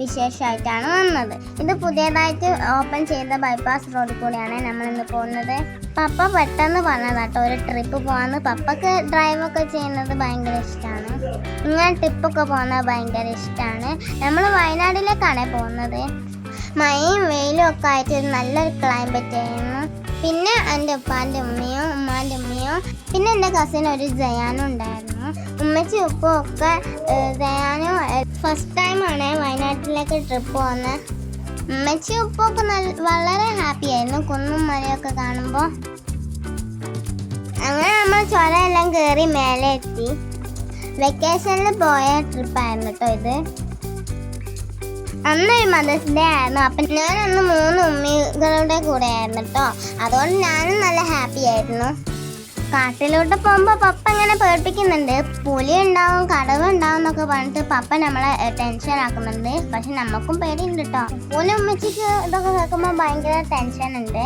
വിശേഷമായിട്ടാണ് വന്നത്. ഇത് പുതിയതായിട്ട് ഓപ്പൺ ചെയ്ത ബൈപ്പാസ് റോഡിൽ കൂടെയാണ് നമ്മൾ ഇന്ന് പോകുന്നത്. പപ്പ പെട്ടെന്ന് പറഞ്ഞതാട്ടോ ഒരു ട്രിപ്പ് പോകാന്ന് പപ്പക്ക് ഡ്രൈവൊക്കെ ചെയ്യുന്നത് ഭയങ്കര ഇഷ്ടമാണ് ഇങ്ങനെ ട്രിപ്പൊക്കെ പോകുന്നത് ഭയങ്കര ഇഷ്ടമാണ് നമ്മൾ വയനാട്ടിലേക്കാണ് പോകുന്നത്. മഴയും വെയിലും ഒക്കെ ആയിട്ട് നല്ലൊരു ക്ലൈമറ്റ് ആയിരുന്നു. പിന്നെ എന്റെ ഉപ്പാന്റെ ഉമ്മയും ഉമ്മാന്റെ ഉമ്മയും പിന്നെ എന്റെ കസിൻ ഒരു ജയാനും ഉണ്ടായിരുന്നു. ഉമ്മച്ചി ഉപ്പും ഒക്കെ ജയാനും ഫസ്റ്റ് ടൈമാണ് വയനാട്ടിലേക്ക് ട്രിപ്പ് പോകുന്നത് ഉമ്മച്ചി ഉപ്പൊക്കെ നല്ല വളരെ ഹാപ്പി ആയിരുന്നു. കുന്നും മലയൊക്കെ കാണുമ്പോൾ അങ്ങനെ നമ്മൾ ചുരമെല്ലാം കയറി മേലെ എത്തി. വെക്കേഷനിൽ പോയ ട്രിപ്പായിരുന്നു കേട്ടോ ഇത്. അന്നൊരു മദേഴ്സ് ഡേ ആയിരുന്നു. അപ്പം ഞാൻ അന്ന് മൂന്ന് ഉമ്മികളുടെ കൂടെ ആയിരുന്നു കേട്ടോ അതുകൊണ്ട് ഞാനും നല്ല ഹാപ്പി ആയിരുന്നു. കാട്ടിലോട്ട് പോകുമ്പോ പപ്പ ഇങ്ങനെ പേടിപ്പിക്കുന്നുണ്ട്. പുലി ഉണ്ടാവും കടവ് ഉണ്ടാവും എന്നൊക്കെ പറഞ്ഞിട്ട് പപ്പ നമ്മളെ ടെൻഷൻ ആക്കുന്നുണ്ട്. പക്ഷെ നമുക്കും പേടിയുണ്ട് കേട്ടോ പൂനെ ഉമ്മച്ചിക്ക് ഇതൊക്കെ കേൾക്കുമ്പോൾ ഭയങ്കര ടെൻഷൻ ഉണ്ട്.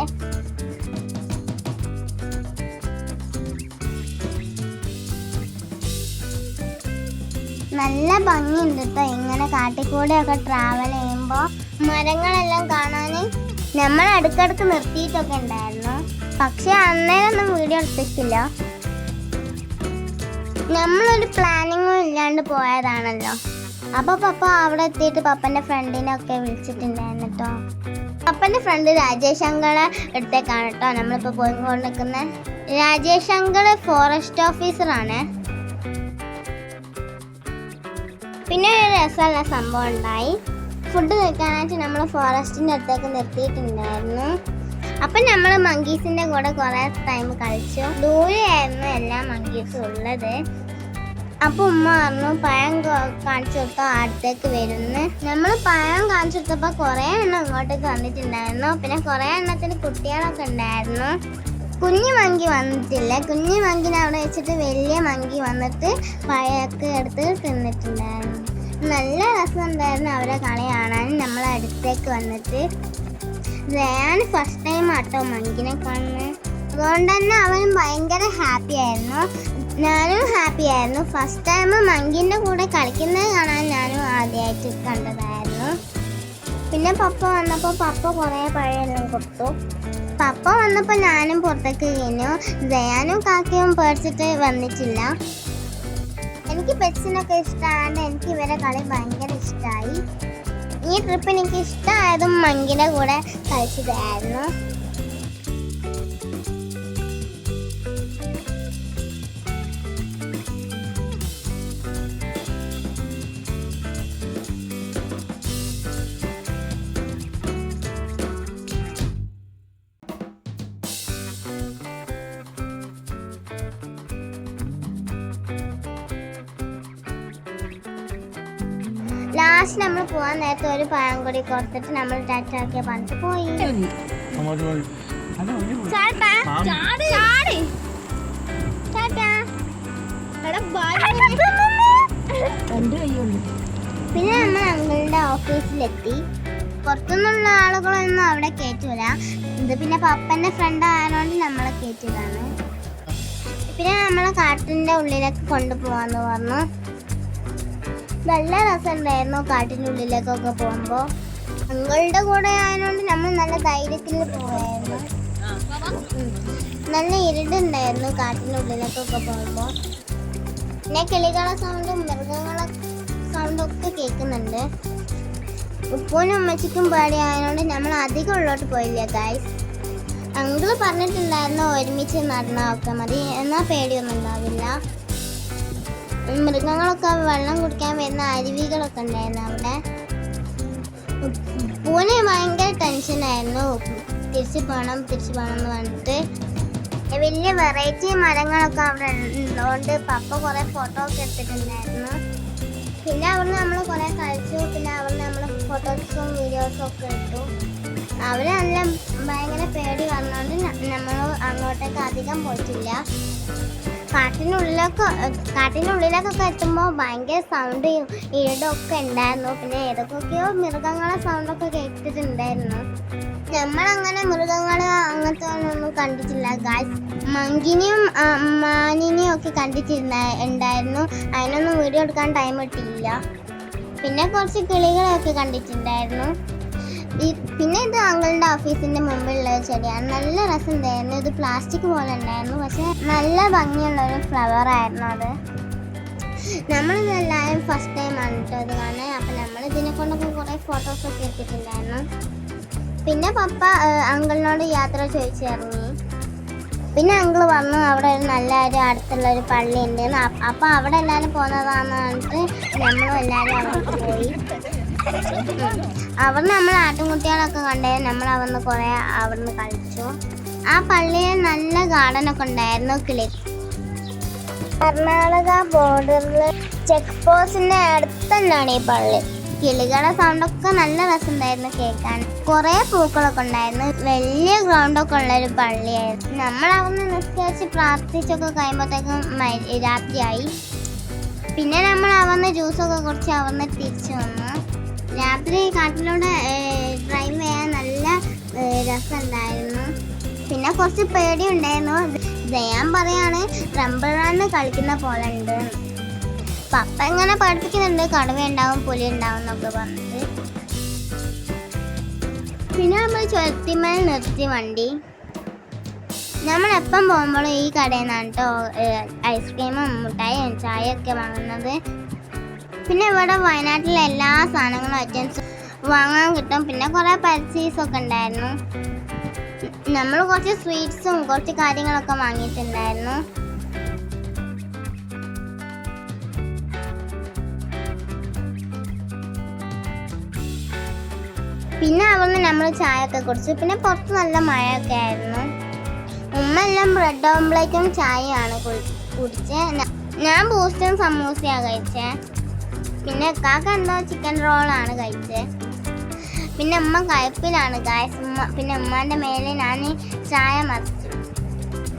നല്ല ഭംഗിയുണ്ട് കേട്ടോ ഇങ്ങനെ കാട്ടിക്കൂടെയൊക്കെ ട്രാവൽ ചെയ്യുമ്പോൾ മരങ്ങളെല്ലാം കാണാൻ നമ്മൾ അടുക്കടുക്ക് നിർത്തിയിട്ടൊക്കെ ഉണ്ടായിരുന്നു. പക്ഷെ അന്നേരൊന്നും വീഡിയോ എടുത്തിട്ടില്ല. നമ്മളൊരു പ്ലാനിങ്ങും ഇല്ലാണ്ട് പോയതാണല്ലോ. അപ്പൊ പപ്പ അവിടെ എത്തിയിട്ട് പപ്പന്റെ ഫ്രണ്ടിനെ ഒക്കെ വിളിച്ചിട്ടുണ്ടായിരുന്നു കേട്ടോ പപ്പന്റെ ഫ്രണ്ട് രാജേഷ് അങ്കളെ അടുത്തേക്കാണ് കേട്ടോ നമ്മളിപ്പോ പോയിക്കൊണ്ട് നിൽക്കുന്നത് രാജേഷ് അങ്കൾ ഫോറസ്റ്റ് ഓഫീസറാണ് പിന്നെ ഒരു രസമുള്ള സംഭവം ഉണ്ടായി. ഫുഡ് കഴിക്കാനായിട്ട് നമ്മൾ ഫോറസ്റ്റിന്റെ അടുത്തേക്ക് നിർത്തിയിട്ടുണ്ടായിരുന്നു. അപ്പം നമ്മൾ മങ്കീസിന്റെ കൂടെ കുറേ ടൈം കളിച്ചു. ദൂരെയായിരുന്നു എല്ലാ മങ്കീസും ഉള്ളത്. അപ്പോൾ ഉമ്മ പറഞ്ഞു പഴം കാണിച്ചു കൊടുത്താൽ അടുത്തേക്ക് വരുന്നു. നമ്മൾ പഴം കാണിച്ചു കൊടുത്തപ്പോൾ കുറേ എണ്ണം ഇങ്ങോട്ടേക്ക് വന്നിട്ടുണ്ടായിരുന്നു. പിന്നെ കുറേ എണ്ണത്തിന് കുട്ടികളൊക്കെ ഉണ്ടായിരുന്നു. കുഞ്ഞു മങ്കി വന്നിട്ടില്ല. കുഞ്ഞു മങ്കിനെ അവിടെ വെച്ചിട്ട് വലിയ മങ്കി വന്നിട്ട് പഴയൊക്കെ എടുത്ത് തിന്നിട്ടുണ്ടായിരുന്നു. നല്ല രസമുണ്ടായിരുന്നു അവരെ കളി കാണാൻ നമ്മൾ അടുത്തേക്ക് വന്നിട്ട് ഞാൻ ഫസ്റ്റ് ടൈം ആട്ടോ മങ്കിനെ കാണുന്നത് അതുകൊണ്ട് തന്നെ അവൻ ഭയങ്കര ഹാപ്പി ആയിരുന്നു. ഞാനും ഹാപ്പി ആയിരുന്നു. ഫസ്റ്റ് ടൈം മങ്കിന്റെ കൂടെ കളിക്കുന്നത് കാണാൻ ഞാനും ആദ്യമായിട്ട് കണ്ടതായിരുന്നു. പിന്നെ പപ്പ വന്നപ്പോൾ പപ്പ കുറേ പഴയെല്ലാം കൊടുത്തു. പപ്പ വന്നപ്പോൾ ഞാനും പുറത്തേക്ക് കഴിഞ്ഞു. ദയാനും കാക്കയും പേടിച്ചിട്ട് വന്നിട്ടില്ല. എനിക്ക് പെറ്റ്സിനൊക്കെ ഇഷ്ടമാണ് എനിക്ക് ഇവരെ കളി ഭയങ്കര ഇഷ്ടമായി ഈ ട്രിപ്പ് എനിക്ക് ഇഷ്ടമായതും മങ്കിന്റെ കൂടെ കളിച്ചതായിരുന്നു. ലാസ്റ്റ് നമ്മൾ പോകാൻ നേരത്തെ ഒരു പഴം കൂടി കൊടുത്തിട്ട് നമ്മൾ ടാറ്റാക്കിയ പണിച്ച് പോയി. പിന്നെ നമ്മൾ അങ്കിളുടെ ഓഫീസിലെത്തി. പുറത്തുനിന്നുള്ള ആളുകളൊന്നും അവിടെ കയറ്റൂല ഇത് പിന്നെ പപ്പന്റെ ഫ്രണ്ട് ആയതുകൊണ്ട് നമ്മളെ കയറ്റിയതാണ് പിന്നെ നമ്മളെ കാട്ടിന്റെ ഉള്ളിലേക്ക് കൊണ്ടുപോവാന്ന് പറഞ്ഞു. നല്ല രസമുണ്ടായിരുന്നു കാട്ടിനുള്ളിലേക്കൊക്കെ പോകുമ്പോൾ ഞങ്ങളുടെ കൂടെ ആയതുകൊണ്ട് നമ്മൾ നല്ല ധൈര്യത്തിൽ പോവായിരുന്നു. ഉം. നല്ല ഇരുടുണ്ടായിരുന്നു കാട്ടിനുള്ളിലേക്കൊക്കെ പോകുമ്പോൾ പിന്നെ കിളികളെ സൗണ്ടും മൃഗങ്ങളെ സൗണ്ടും ഒക്കെ കേൾക്കുന്നുണ്ട്. ഉപ്പൂനും പാടി പേടിയായതുകൊണ്ട് നമ്മൾ അധികം ഉള്ളോട്ട് പോയില്ല ഗായ്സ് അങ്കിൾ പറഞ്ഞിട്ടുണ്ടായിരുന്നു ഒരുമിച്ച് നടന്നാൽ ഒക്കെ മതി. എന്നാൽ പേടിയൊന്നും ഉണ്ടാവില്ല. മൃഗങ്ങളൊക്കെ വെള്ളം കുടിക്കാൻ വരുന്ന അരുവികളൊക്കെ ഉണ്ടായിരുന്നു അവിടെ. പൂനെ ഭയങ്കര ടെൻഷനായിരുന്നു തിരിച്ചു പോകണം തിരിച്ചു പോകണം എന്ന് പറഞ്ഞിട്ട്. വലിയ വെറൈറ്റി മരങ്ങളൊക്കെ അവിടെ ഉള്ളതുകൊണ്ട് പപ്പ കുറേ ഫോട്ടോ ഒക്കെ എടുത്തിട്ടുണ്ടായിരുന്നു. പിന്നെ അവിടുന്ന് നമ്മൾ കുറേ കളിച്ചു. പിന്നെ അവിടുന്ന് നമ്മൾ ഫോട്ടോസും വീഡിയോസും ഒക്കെ എടുത്തു. അവർ നല്ല ഭയങ്കര പേടി വന്നുകൊണ്ട് നമ്മൾ അങ്ങോട്ടേക്ക് അധികം പോയിട്ടില്ല. കാട്ടിനുള്ളിലൊക്കെ കാട്ടിനുള്ളിലേക്കൊക്കെ എത്തുമ്പോൾ ഭയങ്കര സൗണ്ട് ഈടൊക്കെ ഉണ്ടായിരുന്നു. പിന്നെ ഏതൊക്കെയോ മൃഗങ്ങളെ സൗണ്ടൊക്കെ കേട്ടിട്ടുണ്ടായിരുന്നു. നമ്മളങ്ങനെ മൃഗങ്ങളെ അങ്ങനത്തെ ഒന്നും കണ്ടിട്ടില്ല. ഗായ്സ് മങ്കിനെയും മാനിനെയും ഒക്കെ ഉണ്ടായിരുന്നു. അതിനൊന്നും വീഡിയോ എടുക്കാൻ ടൈം കിട്ടിയില്ല. പിന്നെ കുറച്ച് കിളികളെയൊക്കെ കണ്ടിട്ടുണ്ടായിരുന്നു. ഈ പിന്നെ ഇത് അങ്കിളിന്റെ ഓഫീസിന്റെ മുമ്പിലുള്ള ഒരു ചെടിയാണ്. നല്ല രസം ഉണ്ടായിരുന്നു ഇത് പ്ലാസ്റ്റിക് പോലെ ഉണ്ടായിരുന്നു. പക്ഷെ നല്ല ഭംഗിയുള്ള ഒരു ഫ്ലവർ ആയിരുന്നു അത്. നമ്മളിതെല്ലാവരും ഫസ്റ്റ് ടൈം ആണ് കേട്ടോ ഇത് കാണാൻ അപ്പം നമ്മൾ ഇതിനെ കൊണ്ടൊക്കെ കുറേ ഫോട്ടോസൊക്കെ എടുത്തിട്ടുണ്ടായിരുന്നു. പിന്നെ പപ്പ അങ്കിളിനോട് യാത്ര ചോദിച്ചിറങ്ങി പിന്നെ അങ്കിൾ വന്നു. അവിടെ ഒരു നല്ല ഒരു അടുത്തുള്ള ഒരു പള്ളി ഉണ്ട് അപ്പം അവിടെ എല്ലാവരും പോകുന്നതാണെന്ന് പറഞ്ഞിട്ട് നമ്മളും എല്ലാവരും അവിടെ പോയി. അവിടെ നമ്മൾ ആട്ടുംകുട്ടികളൊക്കെ കണ്ടേ നമ്മൾ അവിടുന്ന് കുറേ അവിടുന്ന് കളിച്ചു. ആ പള്ളിയിൽ നല്ല ഗാർഡൻ ഒക്കെ ഉണ്ടായിരുന്നു കിളി. കർണാടക ബോർഡറിൽ ചെക്ക് പോസ്റ്റിന്റെ അടുത്തന്നാണ് ഈ പള്ളി. കിളികളുടെ സൗണ്ടൊക്കെ നല്ല രസമുണ്ടായിരുന്നു കേൾക്കാൻ. കുറേ പൂക്കളൊക്കെ ഉണ്ടായിരുന്നു വലിയ ഗ്രൗണ്ട് ഒക്കെ ഉള്ള ഒരു പള്ളിയായിരുന്നു. നമ്മൾ അവിടുന്ന് നിസ്കരിച്ച് പ്രാർത്ഥിച്ചൊക്കെ കഴിയുമ്പോഴത്തേക്കും രാത്രിയായി. പിന്നെ നമ്മൾ അവിടുന്ന് ജ്യൂസൊക്കെ കുറച്ച് അവിടുന്ന് തിരിച്ചു വന്നു. രാത്രി കാട്ടിലൂടെ ഡ്രൈവ് ചെയ്യാൻ നല്ല രസമുണ്ടായിരുന്നു. പിന്നെ കുറച്ച് പേടി ഉണ്ടായിരുന്നു ജയാൻ പറയാണ് റംബറാണ് കളിക്കുന്ന പോലെ ഉണ്ട്. പപ്പ ഇങ്ങനെ പഠിപ്പിക്കുന്നുണ്ട്? കടുവ ഉണ്ടാവും പുലി ഉണ്ടാവും എന്നൊക്കെ പറഞ്ഞിട്ട്. പിന്നെ നമ്മൾ ചുരത്തിമേൽ നിർത്തി വണ്ടി. നമ്മൾ എപ്പം പോകുമ്പോഴും ഈ കടയിൽ നിന്നാണ് കേട്ടോ ഐസ്ക്രീമും മുട്ടായും ചായയൊക്കെ വാങ്ങുന്നത്. പിന്നെ ഇവിടെ വയനാട്ടിലെ എല്ലാ സാധനങ്ങളും ഐറ്റംസും വാങ്ങാൻ കിട്ടും. പിന്നെ കുറേ പരസ്യസൊക്കെ ഉണ്ടായിരുന്നു. നമ്മൾ കുറച്ച് സ്വീറ്റ്സും കുറച്ച് കാര്യങ്ങളൊക്കെ വാങ്ങിയിട്ടുണ്ടായിരുന്നു. പിന്നെ അവിടുന്ന് നമ്മൾ ചായ ഒക്കെ കുടിച്ചു. പിന്നെ പുറത്ത് നല്ല മഴയൊക്കെ ആയിരുന്നു. ഉമ്മ എല്ലാം ബ്രെഡ് ഓംപ്ലേറ്റും ചായയാണ് കുടിച്ചത് ഞാൻ ബൂസ്റ്റും സമൂസയാണ് കഴിച്ചേ. പിന്നെ കാക്ക എന്തോ ചിക്കൻ റോളാണ് കഴിച്ചത് പിന്നെ അമ്മ കയപ്പിലാണ്. ഗായസ് ഉമ്മ പിന്നെ ഉമ്മാന്റെ മേലെ ഞാൻ ചായ മറിച്ചു.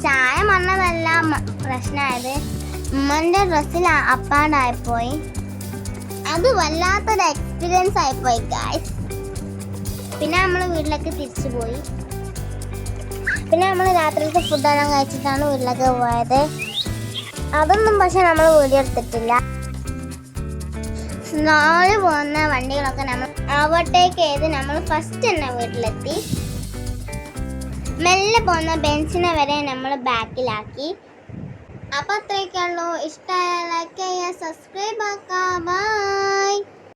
ചായ മറന്നതല്ല പ്രശ്നമായത് ഉമ്മന്റെ ഡ്രസ്സിൽ അപ്പാടായിപ്പോയി. അത് വല്ലാത്തൊരു എക്സ്പീരിയൻസ് ആയിപ്പോയി ഗായ്സ് പിന്നെ നമ്മൾ വീട്ടിലേക്ക് തിരിച്ചു പോയി. പിന്നെ നമ്മൾ രാത്രിയിലത്തെ ഫുഡെല്ലാം കഴിച്ചിട്ടാണ് വീട്ടിലേക്ക് പോയത്. അതൊന്നും പക്ഷെ നമ്മൾ വീഡിയോ എടുത്തിട്ടില്ല. സ്ലോയിൽ പോകുന്ന വണ്ടികളൊക്കെ നമ്മൾ ഓവർടേക്ക് ചെയ്ത് നമ്മൾ ഫസ്റ്റ് തന്നെ വീട്ടിലെത്തി. മെല്ലെ പോകുന്ന ബെഞ്ചിനെ വരെ നമ്മൾ ബാക്കിലാക്കി. അപ്പോൾ അത്രയൊക്കെയുള്ളൂ. ഇഷ്ടമായ ലൈക്ക് ചെയ്യുക സബ്സ്ക്രൈബ് ആക്കാം ബൈ